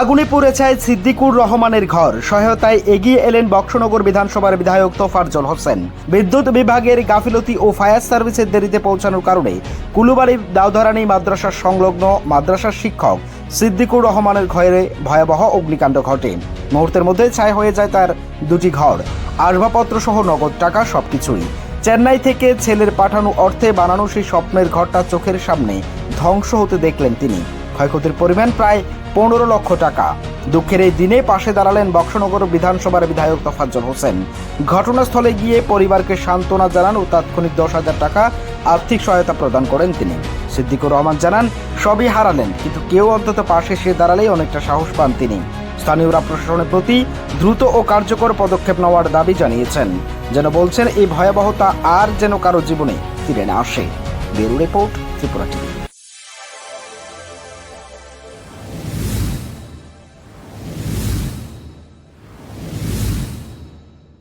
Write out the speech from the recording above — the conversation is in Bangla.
আগুনে পুড়ে ছায় সিদ্দিকুর রহমানের ঘর। সহায়তায় এগিয়ে এলেন বক্সনগর বিধানসভার বিধায়ক তোফারজল হোসেন। বিদ্যুৎ বিভাগের গাফিলতি ও ফায়ার সার্ভিসের দেরিতে পৌঁছানোর কারণে কুলুবাড়ি দাউধারানী মাদ্রাসার সংলগ্ন মাদ্রাসার শিক্ষক সিদ্দিকুর রহমানের ঘরে ভয়াবহ অগ্নিকাণ্ড ঘটে। মুহূর্তের মধ্যে ছাই হয়ে যায় তার দুটি ঘর। আসবাবপত্র সহ নগদ টাকা সবকিছুই। চেন্নাই থেকে ছেলের পাঠানো অর্থে বানানো সেই স্বপ্নের ঘরটা চোখের সামনে ধ্বংস হতে দেখলেন তিনি। ক্ষয়ক্ষতির পরিমাণ প্রায় পনেরো লক্ষ টাকা। দুঃখের এই দিনে পাশে দাঁড়ালেন বক্সনগর বিধানসভার বিধায়ক তফাজ্জল হোসেন। ঘটনাস্থলে গিয়ে পরিবারকে সান্ত্বনা জানান ও তাৎক্ষণিক দশ হাজার টাকা আর্থিক সহায়তা প্রদান করেন তিনি। সিদ্দিকুর রহমান জানান, সবই হারালেন, কিন্তু কেউ অন্তত পাশে সে দাঁড়ালেই অনেকটা সাহস পান তিনি। স্থানীয়রা প্রশাসনের প্রতি দ্রুত ও কার্যকর পদক্ষেপ নেওয়ার দাবি জানিয়েছেন। যেন বলছেন, এই ভয়াবহতা আর যেন কারও জীবনে ফিরে না আসে। Bureau report Tripura TV.